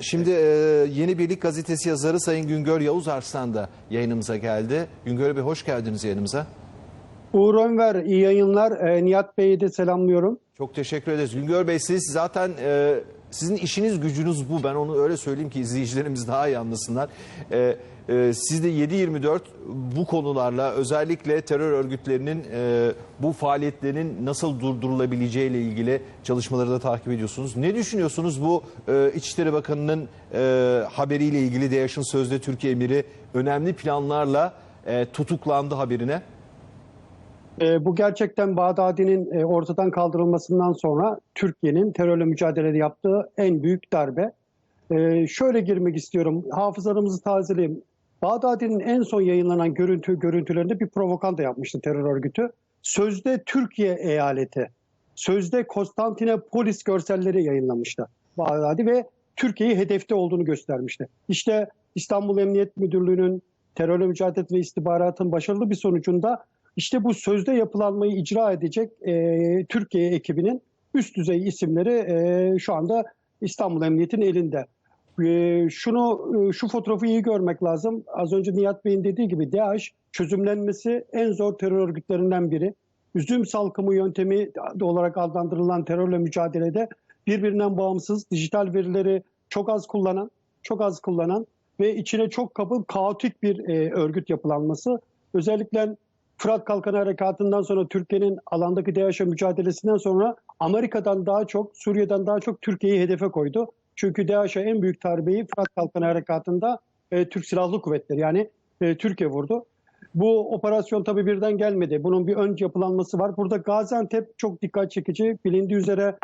Şimdi e, Yeni Birlik Gazetesi yazarı Sayın Güngör Yavuz Arslan da yayınımıza geldi. Güngör Bey hoş geldiniz yayınımıza. Uğur Önver iyi yayınlar. Ee, Nihat Bey'i de selamlıyorum. Çok teşekkür ederiz. Güngör Bey siz zaten e, sizin işiniz gücünüz bu. Ben onu öyle söyleyeyim ki izleyicilerimiz daha iyi anlasınlar. E, e, siz de 7-24 bu konularla özellikle terör örgütlerinin e, bu faaliyetlerinin nasıl durdurulabileceği ile ilgili çalışmaları da takip ediyorsunuz. Ne düşünüyorsunuz bu e, İçişleri Bakanı'nın e, haberiyle ilgili DEAŞ'ın sözde Türkiye emiri önemli planlarla e, tutuklandı haberine? Ee, bu gerçekten Bağdadi'nin e, ortadan kaldırılmasından sonra Türkiye'nin terörle mücadelede yaptığı en büyük darbe. Ee, şöyle girmek istiyorum. Hafızalarımızı tazeleyeyim. Bağdadi'nin en son yayınlanan görüntü görüntülerinde bir provokanda yapmıştı terör örgütü. Sözde Türkiye eyaleti, sözde Konstantinopolis görselleri yayınlamıştı Bağdadi ve Türkiye'yi hedefte olduğunu göstermişti. İşte İstanbul Emniyet Müdürlüğü'nün terörle mücadele ve istihbaratın başarılı bir sonucunda işte bu sözde yapılanmayı icra edecek e, Türkiye ekibinin üst düzey isimleri e, şu anda İstanbul Emniyet'in elinde. E, şunu e, şu fotoğrafı iyi görmek lazım. Az önce Nihat Bey'in dediği gibi DAEŞ çözümlenmesi en zor terör örgütlerinden biri. Üzüm salkımı yöntemi olarak adlandırılan terörle mücadelede birbirinden bağımsız dijital verileri çok az kullanan, çok az kullanan ve içine çok kapıl kaotik bir e, örgüt yapılanması. Özellikle Fırat Kalkanı Harekatı'ndan sonra Türkiye'nin alandaki DAEŞ'e mücadelesinden sonra Amerika'dan daha çok, Suriye'den daha çok Türkiye'yi hedefe koydu. Çünkü DAEŞ'e en büyük darbeyi Fırat Kalkanı Harekatı'nda e, Türk Silahlı Kuvvetleri yani e, Türkiye vurdu. Bu operasyon tabii birden gelmedi. Bunun bir ön yapılanması var. Burada Gaziantep çok dikkat çekici. Bilindiği üzere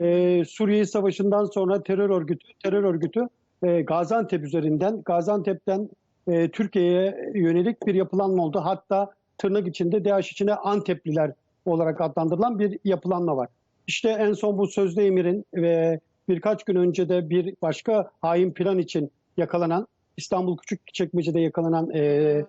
e, Suriye Savaşı'ndan sonra terör örgütü, terör örgütü e, Gaziantep üzerinden, Gaziantep'ten e, Türkiye'ye yönelik bir yapılanma oldu. Hatta tırnak içinde DAEŞ içine Antepliler olarak adlandırılan bir yapılanma var. İşte en son bu sözde emirin ve birkaç gün önce de bir başka hain plan için yakalanan İstanbul Küçükçekmece'de yakalanan e, e,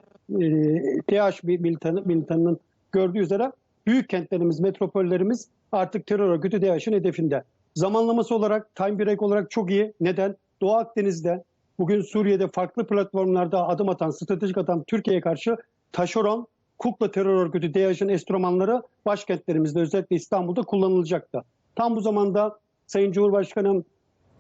bir militanı, militanının gördüğü üzere büyük kentlerimiz, metropollerimiz artık terör örgütü DAEŞ'in hedefinde. Zamanlaması olarak, time break olarak çok iyi. Neden? Doğu Akdeniz'de, bugün Suriye'de farklı platformlarda adım atan, stratejik atan Türkiye'ye karşı taşeron, kukla terör örgütü DAEŞ'in estromanları başkentlerimizde özellikle İstanbul'da kullanılacaktı. Tam bu zamanda Sayın Cumhurbaşkanım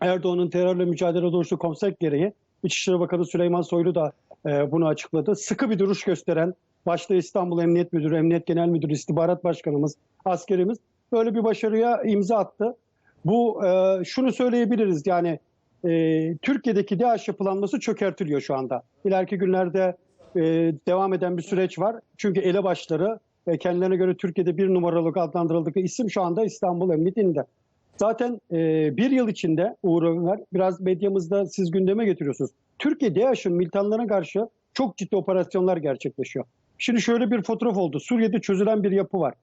Erdoğan'ın terörle mücadele duruşu komiser gereği İçişleri Bakanı Süleyman Soylu da e, bunu açıkladı. Sıkı bir duruş gösteren başta İstanbul Emniyet Müdürü, Emniyet Genel Müdürü, İstihbarat Başkanımız, askerimiz böyle bir başarıya imza attı. Bu e, şunu söyleyebiliriz yani e, Türkiye'deki DAEŞ yapılanması çökertiliyor şu anda. İleriki günlerde e, devam eden bir süreç var. Çünkü elebaşları e, kendilerine göre Türkiye'de bir numaralı adlandırıldığı isim şu anda İstanbul Emniyetinde. Zaten e, bir yıl içinde Uğur Ömer, biraz medyamızda siz gündeme getiriyorsunuz. Türkiye DAEŞ'in militanlarına karşı çok ciddi operasyonlar gerçekleşiyor. Şimdi şöyle bir fotoğraf oldu. Suriye'de çözülen bir yapı var.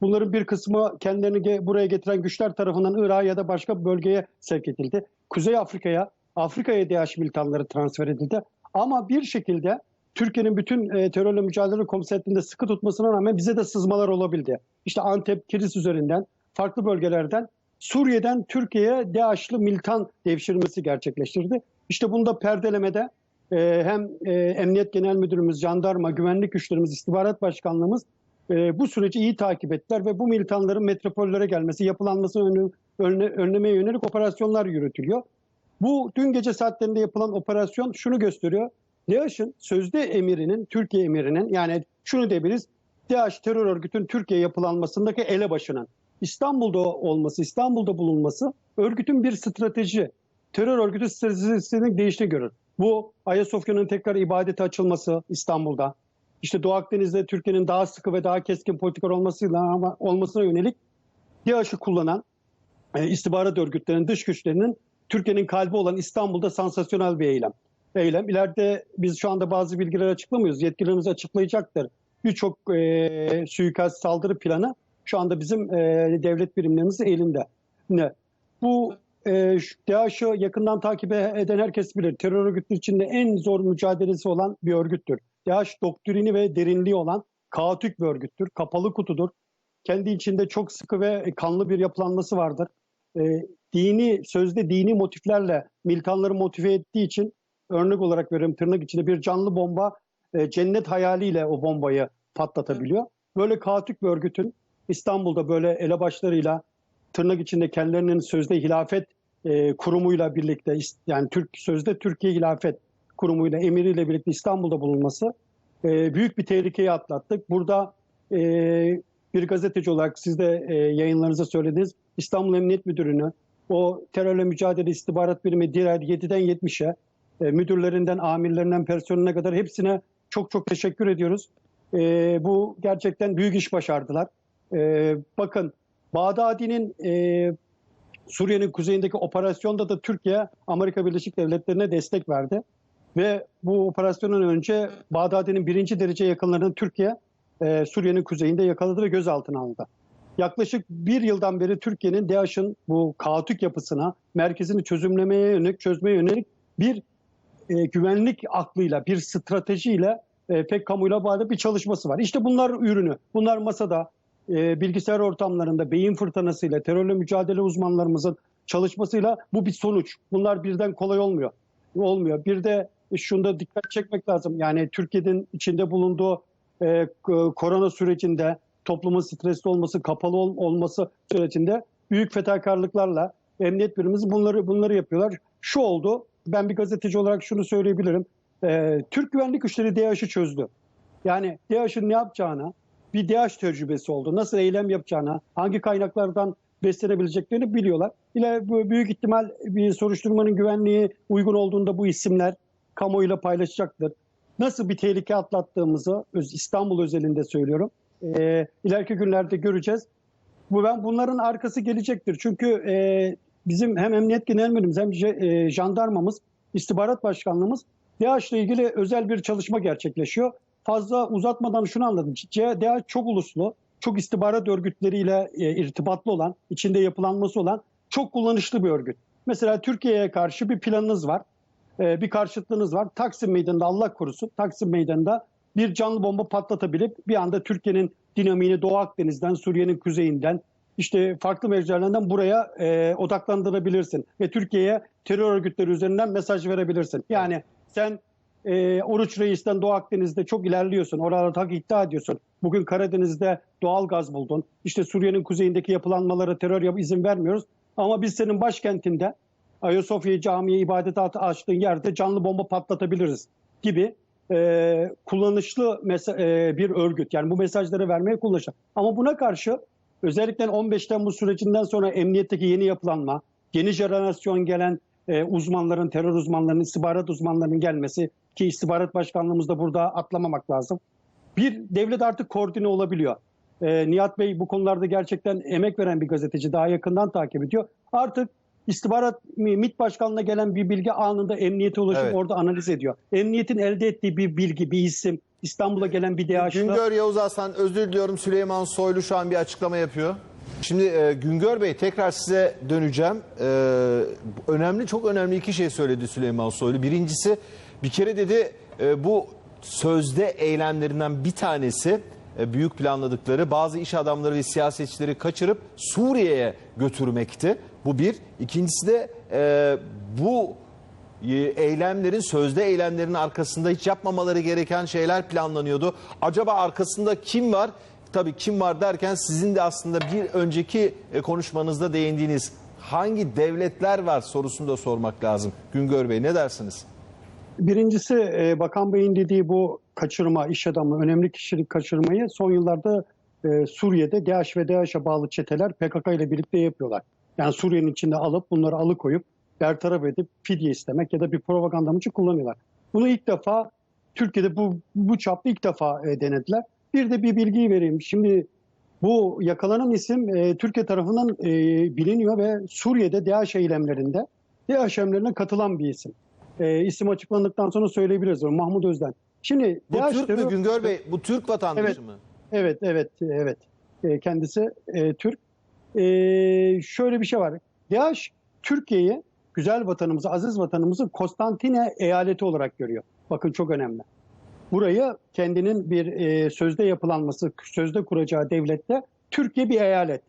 Bunların bir kısmı kendilerini buraya getiren güçler tarafından Irak'a ya da başka bir bölgeye sevk edildi. Kuzey Afrika'ya, Afrika'ya DAEŞ militanları transfer edildi. Ama bir şekilde Türkiye'nin bütün e, terörle mücadele komiserliğinde sıkı tutmasına rağmen bize de sızmalar olabildi. İşte Antep, Kilis üzerinden, farklı bölgelerden Suriye'den Türkiye'ye DAEŞ'lı militan devşirmesi gerçekleştirdi. İşte bunda perdelemede e, hem e, Emniyet Genel Müdürümüz, jandarma, güvenlik güçlerimiz, istihbarat başkanlığımız e, bu süreci iyi takip ettiler ve bu militanların metropollere gelmesi, yapılanması önü, önle, önlemeye yönelik operasyonlar yürütülüyor. Bu dün gece saatlerinde yapılan operasyon şunu gösteriyor. DAEŞ'in sözde emirinin, Türkiye emirinin yani şunu diyebiliriz, DAEŞ terör örgütün Türkiye yapılanmasındaki elebaşının İstanbul'da olması, İstanbul'da bulunması örgütün bir strateji, terör örgütü stratejisinin değiştiğini görür. Bu Ayasofya'nın tekrar ibadete açılması İstanbul'da, işte Doğu Akdeniz'de Türkiye'nin daha sıkı ve daha keskin politikalar olmasıyla ama olmasına yönelik DAEŞ'i kullanan e, istihbarat örgütlerinin, dış güçlerinin Türkiye'nin kalbi olan İstanbul'da sansasyonel bir eylem. Eylem. İleride biz şu anda bazı bilgileri açıklamıyoruz. Yetkililerimiz açıklayacaktır. Birçok e, suikast saldırı planı şu anda bizim e, devlet birimlerimizin elinde. Ne? Bu e, DAEŞ'ı yakından takip eden herkes bilir. Terör örgütü içinde en zor mücadelesi olan bir örgüttür. DAEŞ doktrini ve derinliği olan kaotik bir örgüttür. Kapalı kutudur. Kendi içinde çok sıkı ve kanlı bir yapılanması vardır. E, dini sözde dini motiflerle militanları motive ettiği için örnek olarak veriyorum tırnak içinde bir canlı bomba e, cennet hayaliyle o bombayı patlatabiliyor. Böyle kaotik bir örgütün İstanbul'da böyle elebaşlarıyla tırnak içinde kendilerinin sözde hilafet e, kurumuyla birlikte yani Türk sözde Türkiye Hilafet Kurumu'yla emiriyle birlikte İstanbul'da bulunması e, büyük bir tehlikeyi atlattık. Burada e, bir gazeteci olarak siz de e, yayınlarınızda söylediniz. İstanbul Emniyet Müdürü'nü o terörle mücadele istihbarat birimi diğer 7'den 70'e e, müdürlerinden, amirlerinden, personeline kadar hepsine çok çok teşekkür ediyoruz. E, bu gerçekten büyük iş başardılar. E, bakın Bağdadi'nin e, Suriye'nin kuzeyindeki operasyonda da Türkiye Amerika Birleşik Devletleri'ne destek verdi. Ve bu operasyonun önce Bağdadi'nin birinci derece yakınlarını Türkiye e, Suriye'nin kuzeyinde yakaladı ve gözaltına aldı. Yaklaşık bir yıldan beri Türkiye'nin DAEŞ'in bu kaotik yapısına, merkezini çözümlemeye yönelik, çözmeye yönelik bir e, güvenlik aklıyla, bir stratejiyle e, pek kamuyla bağlı bir çalışması var. İşte bunlar ürünü. Bunlar masada, e, bilgisayar ortamlarında, beyin fırtınasıyla, terörle mücadele uzmanlarımızın çalışmasıyla bu bir sonuç. Bunlar birden kolay olmuyor. Olmuyor. Bir de şunda dikkat çekmek lazım. Yani Türkiye'nin içinde bulunduğu e, korona sürecinde toplumun stresli olması, kapalı ol- olması sürecinde büyük fedakarlıklarla emniyet birimimiz bunları bunları yapıyorlar. Şu oldu. Ben bir gazeteci olarak şunu söyleyebilirim. E, Türk güvenlik güçleri DAEŞ'i çözdü. Yani DAEŞ'in ne yapacağına bir DAEŞ tecrübesi oldu. Nasıl eylem yapacağına, hangi kaynaklardan beslenebileceklerini biliyorlar. Bu büyük ihtimal bir soruşturmanın güvenliği uygun olduğunda bu isimler kamuoyuyla paylaşacaktır. Nasıl bir tehlike atlattığımızı İstanbul özelinde söylüyorum. E, ileriki günlerde göreceğiz. Bu ben bunların arkası gelecektir. Çünkü e, bizim hem Emniyet Genel Müdürümüz hem e, jandarmamız, istihbarat başkanlığımız DAEŞ ile ilgili özel bir çalışma gerçekleşiyor. Fazla uzatmadan şunu anladım. C- DAEŞ çok uluslu, çok istihbarat örgütleriyle e, irtibatlı olan, içinde yapılanması olan çok kullanışlı bir örgüt. Mesela Türkiye'ye karşı bir planınız var, e, bir karşıtlığınız var. Taksim Meydanı'nda Allah korusun, Taksim Meydanı'nda bir canlı bomba patlatabilip bir anda Türkiye'nin dinamiğini Doğu Akdeniz'den, Suriye'nin kuzeyinden, işte farklı mecralardan buraya e, odaklandırabilirsin. Ve Türkiye'ye terör örgütleri üzerinden mesaj verebilirsin. Yani sen e, Oruç Reis'ten Doğu Akdeniz'de çok ilerliyorsun. Oralarda hak iddia ediyorsun. Bugün Karadeniz'de doğal gaz buldun. İşte Suriye'nin kuzeyindeki yapılanmalara terör yap izin vermiyoruz. Ama biz senin başkentinde Ayasofya Camii'ye ibadet açtığın yerde canlı bomba patlatabiliriz gibi e, kullanışlı e, bir örgüt. Yani bu mesajları vermeye kullanışlı. Ama buna karşı özellikle 15 Temmuz sürecinden sonra emniyetteki yeni yapılanma, yeni jenerasyon gelen e, uzmanların, terör uzmanlarının, istihbarat uzmanlarının gelmesi ki istihbarat başkanlığımız da burada atlamamak lazım. Bir devlet artık koordine olabiliyor. E, Nihat Bey bu konularda gerçekten emek veren bir gazeteci daha yakından takip ediyor. Artık istihbarat MİT başkanlığına gelen bir bilgi anında emniyete ulaşıp Evet. orada analiz ediyor. Emniyetin elde ettiği bir bilgi, bir isim, İstanbul'a gelen bir DAEŞ'lı Güngör Yavuz Aslan özür diliyorum Süleyman Soylu şu an bir açıklama yapıyor. Şimdi e, Güngör Bey tekrar size döneceğim. E, önemli çok önemli iki şey söyledi Süleyman Soylu. Birincisi bir kere dedi e, bu sözde eylemlerinden bir tanesi e, büyük planladıkları bazı iş adamları ve siyasetçileri kaçırıp Suriye'ye götürmekti. Bu bir. İkincisi de e, bu e, eylemlerin sözde eylemlerin arkasında hiç yapmamaları gereken şeyler planlanıyordu. Acaba arkasında kim var? Tabii kim var derken sizin de aslında bir önceki e, konuşmanızda değindiğiniz hangi devletler var sorusunu da sormak lazım. Güngör Bey ne dersiniz? Birincisi e, Bakan Bey'in dediği bu kaçırma, iş adamı, önemli kişilik kaçırmayı son yıllarda e, Suriye'de DAEŞ ve DAEŞ'e bağlı çeteler PKK ile birlikte yapıyorlar. Yani Suriye'nin içinde alıp bunları alıkoyup bertaraf edip fidye istemek ya da bir propaganda için kullanıyorlar. Bunu ilk defa Türkiye'de bu, bu çapta ilk defa e, denediler. Bir de bir bilgiyi vereyim. Şimdi bu yakalanan isim e, Türkiye tarafından e, biliniyor ve Suriye'de DAEŞ eylemlerinde DAEŞ eylemlerine katılan bir isim. E, isim açıklandıktan sonra söyleyebiliriz. Mahmut Özden. Şimdi Bu DAEŞ Türk mü Güngör Bey? Bu Türk vatandaşı Evet. mı? Evet, evet, evet. E, kendisi e, Türk. E, şöyle bir şey var. DAEŞ Türkiye'yi, güzel vatanımızı, aziz vatanımızı Konstantine eyaleti olarak görüyor. Bakın çok önemli. Burayı kendinin bir e, sözde yapılanması, sözde kuracağı devlette Türkiye bir eyalet.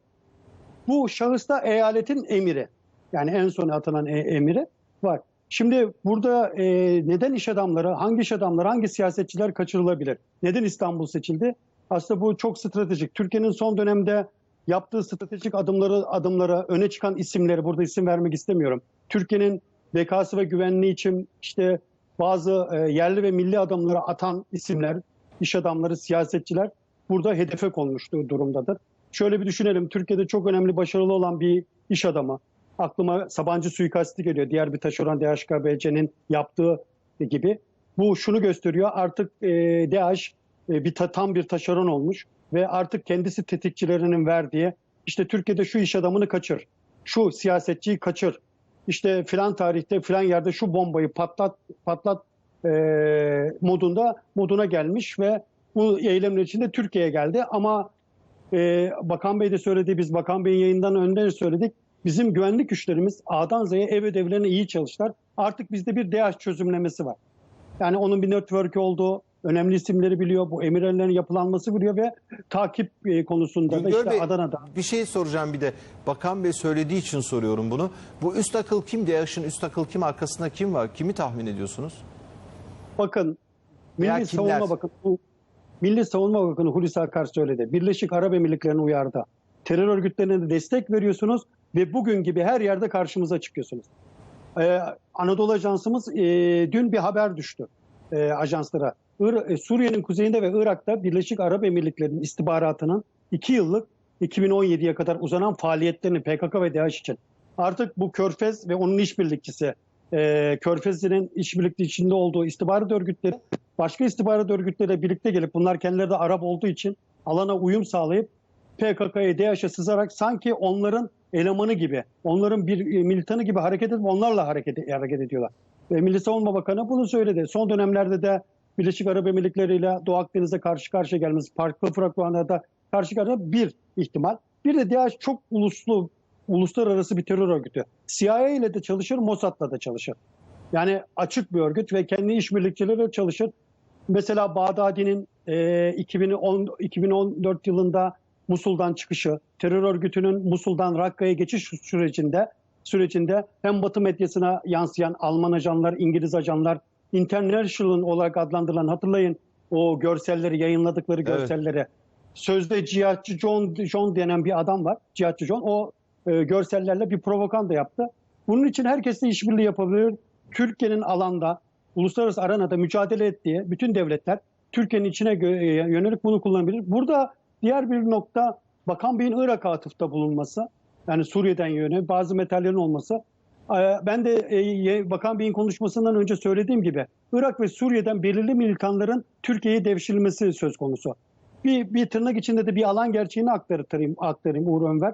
Bu şahıs da eyaletin emiri. Yani en son atanan e- emiri var. Şimdi burada e, neden iş adamları, hangi iş adamları, hangi siyasetçiler kaçırılabilir? Neden İstanbul seçildi? Aslında bu çok stratejik. Türkiye'nin son dönemde yaptığı stratejik adımları adımlara öne çıkan isimleri burada isim vermek istemiyorum. Türkiye'nin bekası ve güvenliği için işte bazı e, yerli ve milli adamları atan isimler, iş adamları, siyasetçiler burada hedefe konmuştu durumdadır. Şöyle bir düşünelim. Türkiye'de çok önemli, başarılı olan bir iş adamı. Aklıma Sabancı suikasti geliyor. Diğer bir taşeron DHKBC'nin yaptığı gibi. Bu şunu gösteriyor. Artık e, DH e, bir ta- tam bir taşeron olmuş ve artık kendisi tetikçilerinin verdiği işte Türkiye'de şu iş adamını kaçır, şu siyasetçiyi kaçır, işte filan tarihte filan yerde şu bombayı patlat patlat e, modunda moduna gelmiş ve bu eylemler içinde Türkiye'ye geldi ama e, Bakan Bey de söyledi biz Bakan Bey'in yayından önden söyledik. Bizim güvenlik güçlerimiz A'dan Z'ye ev ödevlerini iyi çalıştılar. Artık bizde bir DH çözümlemesi var. Yani onun bir network olduğu, önemli isimleri biliyor, bu emirlerin yapılanması biliyor ve takip e, konusunda da Güngör işte Bey, Adana'da. bir şey soracağım bir de. Bakan Bey söylediği için soruyorum bunu. Bu üst akıl kim? DAEŞ'in üst akıl kim? Arkasında kim var? Kimi tahmin ediyorsunuz? Bakın Milli kimler? Savunma Bakanı bu Milli Savunma Bakanı Hulusi Akar söyledi. Birleşik Arap Emirlikleri'ni uyardı. Terör örgütlerine de destek veriyorsunuz ve bugün gibi her yerde karşımıza çıkıyorsunuz. Ee, Anadolu Ajansımız e, dün bir haber düştü e, ajanslara. Ir- e, Suriye'nin kuzeyinde ve Irak'ta Birleşik Arap Emirlikleri'nin istihbaratının 2 yıllık 2017'ye kadar uzanan faaliyetlerini PKK ve DAEŞ için artık bu Körfez ve onun işbirlikçisi e, Körfez'in işbirlikçi içinde olduğu istihbarat örgütleri başka istihbarat örgütleriyle birlikte gelip bunlar kendileri de Arap olduğu için alana uyum sağlayıp PKK'ya, DAEŞ'e sızarak sanki onların elemanı gibi, onların bir e, militanı gibi hareket edip onlarla hareket, hareket ediyorlar. Ve Milli Savunma Bakanı bunu söyledi. Son dönemlerde de Birleşik Arap Emirlikleri ile Doğu Akdeniz'de karşı karşıya gelmesi, farklı fragmanlarda karşı karşıya bir ihtimal. Bir de DAEŞ çok uluslu, uluslararası bir terör örgütü. CIA ile de çalışır, Mossad'la da çalışır. Yani açık bir örgüt ve kendi işbirlikçileriyle çalışır. Mesela Bağdadi'nin e, 2010, 2014 yılında Musul'dan çıkışı, terör örgütünün Musul'dan Rakka'ya geçiş sürecinde sürecinde hem Batı medyasına yansıyan Alman ajanlar, İngiliz ajanlar, International olarak adlandırılan hatırlayın o görselleri yayınladıkları Evet. görselleri. Sözde cihatçı John, John denen bir adam var. Cihatçı John. O e, görsellerle bir propaganda yaptı. Bunun için herkesle işbirliği yapabilir. Türkiye'nin alanda, uluslararası arenada mücadele ettiği bütün devletler Türkiye'nin içine e, yönelik bunu kullanabilir. Burada diğer bir nokta Bakan Bey'in Irak'a atıfta bulunması. Yani Suriye'den yönelik bazı metallerin olması. Ee, Ben de e, Bakan Bey'in konuşmasından önce söylediğim gibi Irak ve Suriye'den belirli militanların Türkiye'ye devşirilmesi söz konusu. Bir, bir tırnak içinde de bir alan gerçeğini aktarayım, aktarayım Uğur Önver.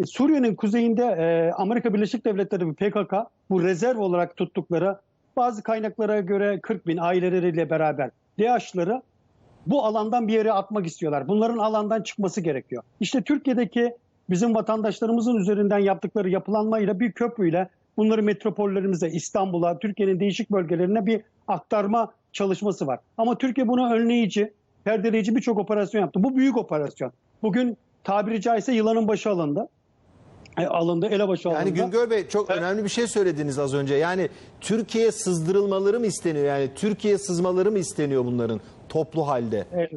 E, Suriye'nin kuzeyinde e, Amerika Birleşik Devletleri ve PKK bu rezerv olarak tuttukları bazı kaynaklara göre 40 bin aileleriyle beraber DAEŞ'ları bu alandan bir yere atmak istiyorlar. Bunların alandan çıkması gerekiyor. İşte Türkiye'deki bizim vatandaşlarımızın üzerinden yaptıkları yapılanmayla bir köprüyle bunları metropollerimize, İstanbul'a, Türkiye'nin değişik bölgelerine bir aktarma çalışması var. Ama Türkiye buna önleyici, perdeleyici birçok operasyon yaptı. Bu büyük operasyon. Bugün tabiri caizse yılanın başı alındı. E, alındı, elebaşı alındı. Yani Güngör Bey çok önemli bir şey söylediniz az önce. Yani Türkiye'ye sızdırılmaları mı isteniyor? Yani Türkiye'ye sızmaları mı isteniyor bunların toplu halde? Evet.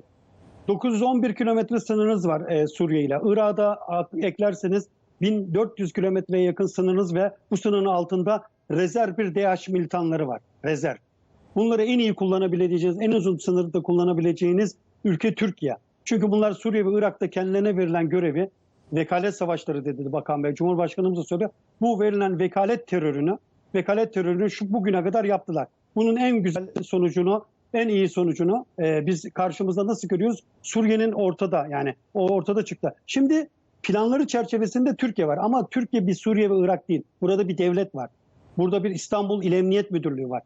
911 kilometre sınırınız var e, Suriye ile. Irak'da eklerseniz 1400 kilometreye yakın sınırınız ve bu sınırın altında rezerv bir DH militanları var. Rezerv. Bunları en iyi kullanabileceğiniz, en uzun sınırda kullanabileceğiniz ülke Türkiye. Çünkü bunlar Suriye ve Irak'ta kendilerine verilen görevi vekalet savaşları dedi Bakan Bey. Cumhurbaşkanımız da söylüyor. Bu verilen vekalet terörünü, vekalet terörünü şu bugüne kadar yaptılar. Bunun en güzel sonucunu, en iyi sonucunu e, biz karşımızda nasıl görüyoruz? Suriye'nin ortada yani o ortada çıktı. Şimdi planları çerçevesinde Türkiye var ama Türkiye bir Suriye ve Irak değil. Burada bir devlet var. Burada bir İstanbul İl Emniyet Müdürlüğü var.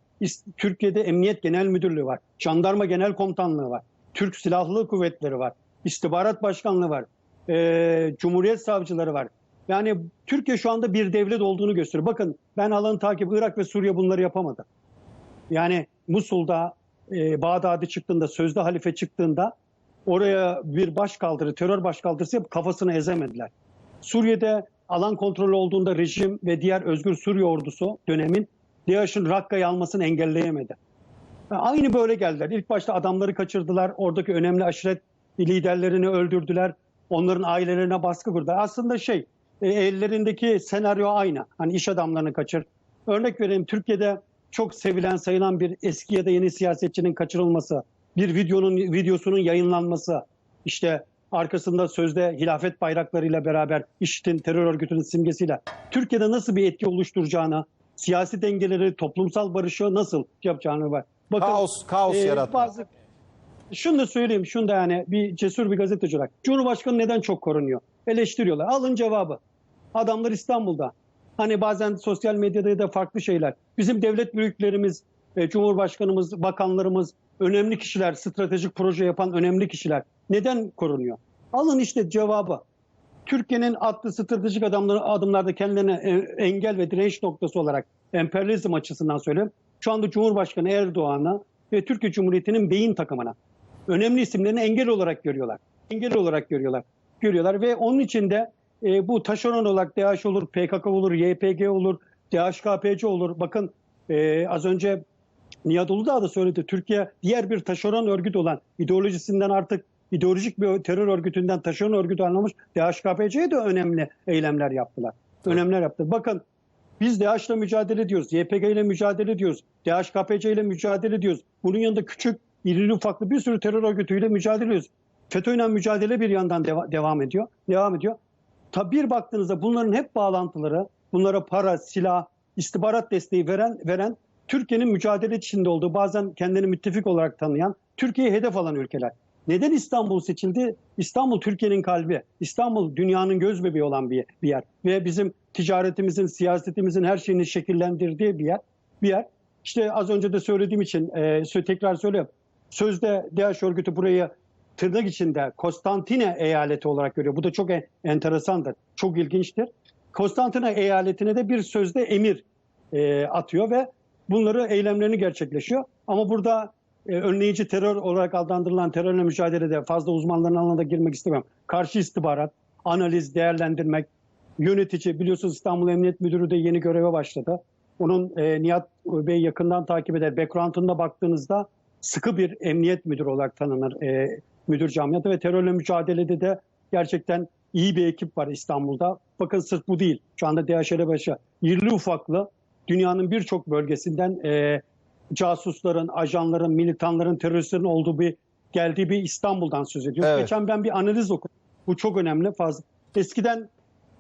Türkiye'de Emniyet Genel Müdürlüğü var. Jandarma Genel Komutanlığı var. Türk Silahlı Kuvvetleri var. İstihbarat Başkanlığı var. Ee, Cumhuriyet Savcıları var. Yani Türkiye şu anda bir devlet olduğunu gösteriyor. Bakın ben alanı takip Irak ve Suriye bunları yapamadı. Yani Musul'da e, Bağdat'ı çıktığında, sözde halife çıktığında oraya bir başkaldırı, terör başkaldırısı yapıp kafasını ezemediler. Suriye'de alan kontrolü olduğunda rejim ve diğer Özgür Suriye ordusu dönemin DAEŞ'in Rakka'yı almasını engelleyemedi. Aynı böyle geldiler. İlk başta adamları kaçırdılar. Oradaki önemli aşiret liderlerini öldürdüler. Onların ailelerine baskı kurdular. Aslında şey e, ellerindeki senaryo aynı. Hani iş adamlarını kaçır. Örnek vereyim Türkiye'de çok sevilen sayılan bir eski ya da yeni siyasetçinin kaçırılması, bir videonun videosunun yayınlanması, işte arkasında sözde hilafet bayraklarıyla beraber IŞİD'in terör örgütünün simgesiyle Türkiye'de nasıl bir etki oluşturacağını, siyasi dengeleri, toplumsal barışı nasıl yapacağını var. Bakın, Kaos- kaos e, yaratma. Bazı, şunu da söyleyeyim, şunu da yani bir cesur bir gazeteci olarak. Cumhurbaşkanı neden çok korunuyor? Eleştiriyorlar. Alın cevabı. Adamlar İstanbul'da. Hani bazen sosyal medyada ya da farklı şeyler. Bizim devlet büyüklerimiz, e, Cumhurbaşkanımız, bakanlarımız, önemli kişiler, stratejik proje yapan önemli kişiler neden korunuyor? Alın işte cevabı. Türkiye'nin attığı stratejik adamları, adımlarda kendilerine e, engel ve direnç noktası olarak emperyalizm açısından söylüyorum. Şu anda Cumhurbaşkanı Erdoğan'a ve Türkiye Cumhuriyeti'nin beyin takımına önemli isimlerini engel olarak görüyorlar. Engel olarak görüyorlar. Görüyorlar ve onun için de e, bu taşeron olarak DAEŞ olur, PKK olur, YPG olur, DHKPC olur. Bakın e, az önce Nihat Uludağ da söyledi. Türkiye diğer bir taşeron örgüt olan ideolojisinden artık ideolojik bir terör örgütünden taşeron örgütü anlamış DHKPC'ye de önemli eylemler yaptılar. Önemler yaptı. Bakın biz DAEŞ'le mücadele ediyoruz. YPG ile mücadele ediyoruz. DHKPC ile mücadele ediyoruz. Bunun yanında küçük, irili ufaklı bir sürü terör örgütüyle mücadele ediyoruz. FETÖ'yle mücadele bir yandan deva- devam ediyor. Devam ediyor. Tabi bir baktığınızda bunların hep bağlantıları, bunlara para, silah, istihbarat desteği veren veren Türkiye'nin mücadele içinde olduğu, bazen kendini müttefik olarak tanıyan, Türkiye'yi hedef alan ülkeler. Neden İstanbul seçildi? İstanbul Türkiye'nin kalbi. İstanbul dünyanın göz bebeği olan bir, bir yer. Ve bizim ticaretimizin, siyasetimizin her şeyini şekillendirdiği bir yer. Bir yer. İşte az önce de söylediğim için e, tekrar söylüyorum. Sözde DAEŞ örgütü burayı tırnak içinde Konstantine eyaleti olarak görüyor. Bu da çok enteresandır. Çok ilginçtir. Konstantine eyaletine de bir sözde emir e, atıyor ve bunları eylemlerini gerçekleşiyor. Ama burada e, önleyici terör olarak adlandırılan terörle mücadelede fazla uzmanların alanına girmek istemiyorum. Karşı istihbarat, analiz, değerlendirmek, yönetici biliyorsunuz İstanbul Emniyet Müdürü de yeni göreve başladı. Onun e, Nihat Bey yakından takip eder. Background'una baktığınızda sıkı bir emniyet müdürü olarak tanınır e, müdür camiatı ve terörle mücadelede de gerçekten iyi bir ekip var İstanbul'da. Bakın sırf bu değil. Şu anda DHL başı irili ufaklı dünyanın birçok bölgesinden e, casusların, ajanların, militanların, teröristlerin olduğu bir geldiği bir İstanbul'dan söz ediyoruz. Evet. Geçen ben bir analiz okudum. Bu çok önemli. Fazla. Eskiden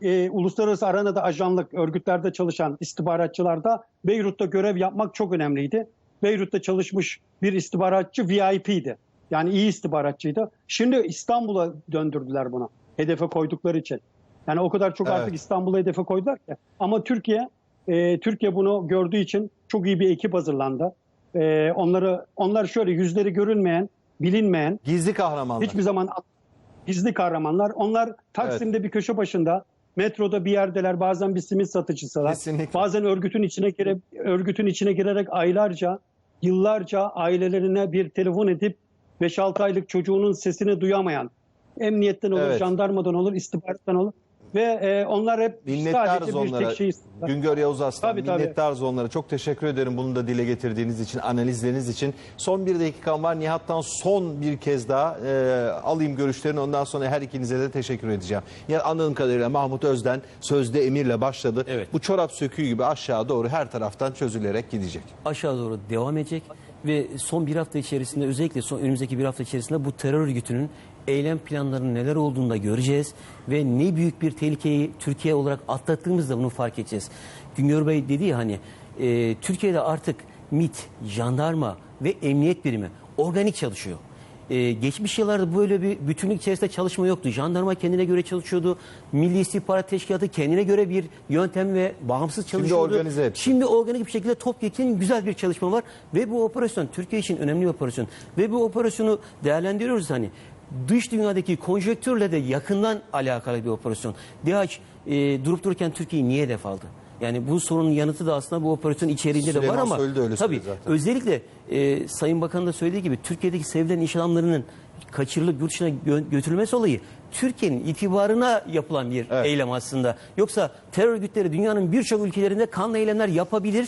e, uluslararası arenada ajanlık örgütlerde çalışan istihbaratçılarda Beyrut'ta görev yapmak çok önemliydi. Beyrut'ta çalışmış bir istihbaratçı VIP'ydi. Yani iyi istihbaratçıydı. Şimdi İstanbul'a döndürdüler bunu. Hedefe koydukları için. Yani o kadar çok Evet. artık İstanbul'a hedefe koydular ki. Ama Türkiye e, Türkiye bunu gördüğü için çok iyi bir ekip hazırlandı. E, onları onlar şöyle yüzleri görünmeyen, bilinmeyen, Gizli kahramanlar. hiçbir zaman gizli kahramanlar. Onlar Taksim'de bir köşe başında, metroda bir yerdeler, bazen bir simit satıcısılar. Kesinlikle. Bazen örgütün içine girip örgütün içine girerek aylarca, yıllarca ailelerine bir telefon edip 5-6 aylık çocuğunun sesini duyamayan, emniyetten olur, Evet. jandarmadan olur, istihbarattan olur ve e, onlar hep Minnettarız sadece bir onlara. tek şey istiyorlar. Güngör Yavuz Aslan. Tabii, tabii. Minnettarız onlara. Çok teşekkür ederim bunu da dile getirdiğiniz için, analizleriniz için. Son bir dakikam var. Nihat'tan son bir kez daha e, alayım görüşlerini. Ondan sonra her ikinize de teşekkür edeceğim. Ya anladığım kadarıyla Mahmut Özden sözde emirle başladı. Evet. Bu çorap söküğü gibi aşağı doğru her taraftan çözülerek gidecek. aşağı doğru devam edecek ve son bir hafta içerisinde özellikle son önümüzdeki bir hafta içerisinde bu terör örgütünün eylem planlarının neler olduğunu da göreceğiz ve ne büyük bir tehlikeyi Türkiye olarak atlattığımızda bunu fark edeceğiz. Güngör Bey dedi ya hani e, Türkiye'de artık MIT, jandarma ve emniyet birimi organik çalışıyor. Ee, geçmiş yıllarda böyle bir bütünlük içerisinde çalışma yoktu. Jandarma kendine göre çalışıyordu. Milli İstihbarat Teşkilatı kendine göre bir yöntem ve bağımsız çalışıyordu. organize etti. Şimdi organik bir şekilde topyekun güzel bir çalışma var ve bu operasyon Türkiye için önemli bir operasyon ve bu operasyonu değerlendiriyoruz hani dış dünyadaki konjektürle de yakından alakalı bir operasyon. DH e, durup dururken Türkiye'yi niye hedef aldı? Yani bu sorunun yanıtı da aslında bu operasyon içeriğinde de Süleyman var ama Soylu da öyle tabii zaten. özellikle e, Sayın Bakan da söylediği gibi Türkiye'deki sevilen iş adamlarının kaçırılıp yurt dışına gö- götürülmesi olayı Türkiye'nin itibarına yapılan bir Evet. eylem aslında. Yoksa terör örgütleri dünyanın birçok ülkelerinde kanlı eylemler yapabilir,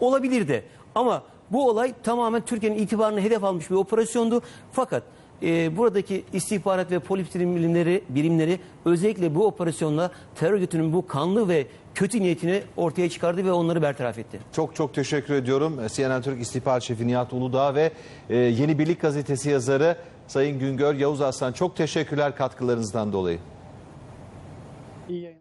olabilir de. Ama bu olay tamamen Türkiye'nin itibarını hedef almış bir operasyondu. Fakat e, buradaki istihbarat ve polis birimleri, birimleri özellikle bu operasyonla terör örgütünün bu kanlı ve kötü niyetini ortaya çıkardı ve onları bertaraf etti. Çok çok teşekkür ediyorum. CNN Türk İstihbarat Şefi Nihat Uludağ ve e, Yeni Birlik Gazetesi yazarı Sayın Güngör Yavuz Aslan çok teşekkürler katkılarınızdan dolayı. İyi yayınlar.